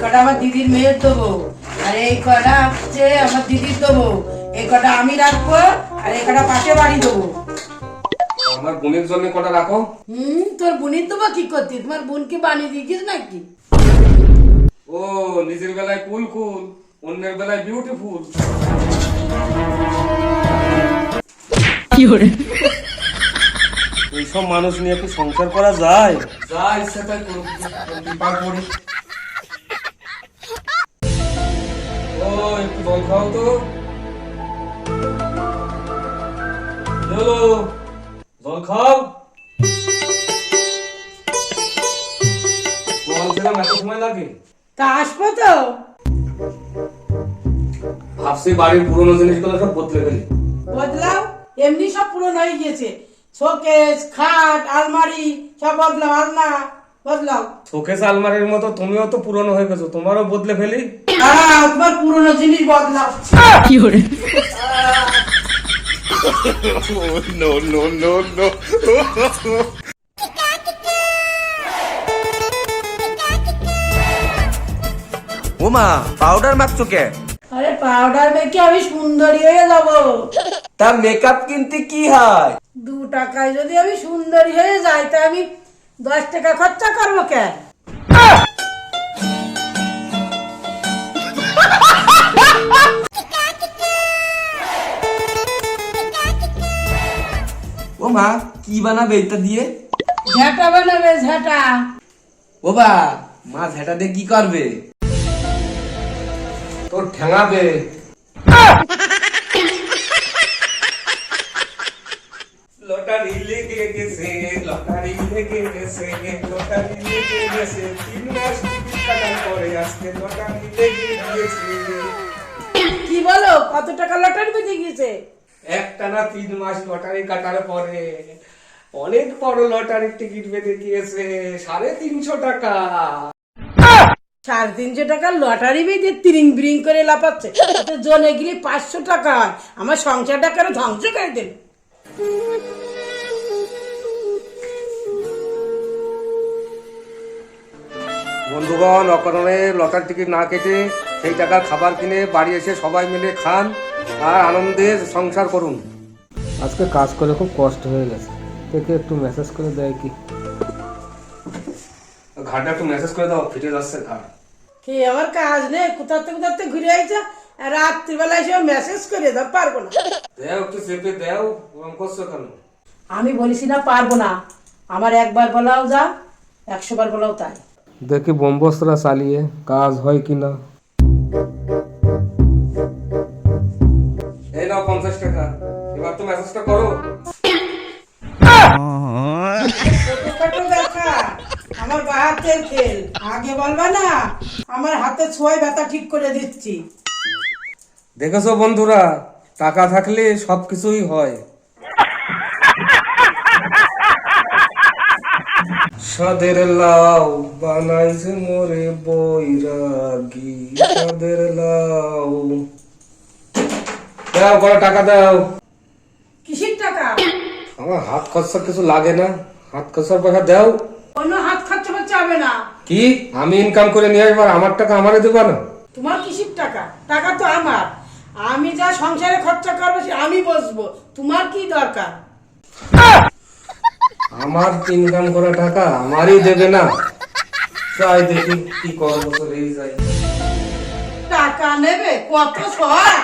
কটা আমার দিদির মেয়ের দেবো আর এই কটা হচ্ছে আমার দিদির দেবো। এই কটা আমি রাখব আর এই কটা পাশে বাড়ি দেবো। আমার বোনের জন্য কটা রাখো? হুম তোর বোনের দেবো কি করতি? তোমার বোনকে বানিয়ে দিয়েছিস নাকি? ও নিজের বেলায় কুল কুল অন্যের বেলায় বিউটিফুল এইসব মানুষ নিয়ে কি সংসার করা যায়? যা ইচ্ছা তাই করো। একটু জল খাও তো। জল খাও। জল খেলাম এত সময় লাগে? তা আসব তো। ভাবছি বাড়ির পুরোনো জিনিসগুলো সব বদলে ফেলি। বদলাও? এমনি সব পুরনো হয়ে গিয়েছে। শোকেস খাট আলমারি সব বদলাও আলনা। বদলাও। শোকেস আলমারির মতো তুমিও তো পুরনো হয়ে গেছো তোমারও বদলে ফেলি। তোমার পুরনো জিনিস বদলাও। ওমা পাউডার মাখছো কে? আরে পাউডার মেখে আমি সুন্দরী হয়ে যাব। তা মেকআপ কিনতে কি হয়? দু টাকায় যদি আমি সুন্দরী হয়ে যাই তা আমি দশ টাকা খরচা করব কেন? ওমা কি বানাবে এটা দিয়ে? ঝাঁটা বানাবে ঝাঁটা। ও বা মা ঝেটা দিয়ে কি করবে? তোর ঠেঙাবে। লটারি লেগে গেছে লটারি লেগে গেছে লটারি লেগে গেছে। তিন মাস কাটার পরে আজকে লটারি লেগে গিয়েছে। কি বলো? কত টাকা লটারি বেঁচে গিয়েছে? একটানা তিন মাস লটারি কাটার পরে অনেক বড় লটারির টিকিট বেঁধে গিয়েছে সাড়ে তিনশো টাকা। সাড়ে তিনশো টাকা লটারি বেঁচে তিরিং বিরিং করে লাপাচ্ছে জনে গেলে পাঁচশো টাকা হয়। আমার সংসারটা টাকার ধ্বংস করে দেবে বন্ধুগণ অকারণে লটার টিকিট না কেটে সেই টাকার খাবার কিনে বাড়ি এসে সবাই মিলে খান আর আনন্দে সংসার করুন। আজকে কাজ করে খুব কষ্ট হয়ে গেছে। থেকে একটু মেসেজ করে দেয় কি। ঘাটটা একটু মেসেজ করে দাও ফিরে যাচ্ছে ঘাট। কি আমার কাজ নেই? কোথা থেকে কোথা থেকে ঘুরে আইছে? রাত্রিবেলা এসে মেসেজ করে দাও পারব না। দেও একটু চেপে দেও ওরম করছ কেন? আমি বলিছি না পারব না। আমার একবার বলাও যা একশো বার বলাও তাই। দেখি বোম্বসরা চালিয়ে কাজ হয় কি না এই নাও পঞ্চাশ টাকা। এবার তো মেসেজটা করো। ছোটখাটো দেখা আমার বাহাতের খেল। আগে বলবা না আমার হাতে ছোঁয়ায় ব্যথা ঠিক করে দিচ্ছি। দেখেছ বন্ধুরা টাকা থাকলে সবকিছুই হয়। সাদের লাউ বানাইছে মোরে বৈরাগী। সাদের লাউ। দাও বড় টাকা দাও। কিসির টাকা? আমার হাত খরচা কিছু লাগে না। হাত খরচার পয়সা দাও। অন্য হাত খরচা করতে হবে না। কি? আমি ইনকাম করে নিয়ে আসবার আমার টাকা আমারে দেবা না? তোমার কিসির টাকা? টাকা তো আমার। আমি যা সংসারে খরচা করব সে আমি বসবো। তোমার কি দরকার? আমার ইনকাম করা টাকা আমারই দেবে না। চাই দেখি কি করব এই যাই টাকা নেবে, কত সর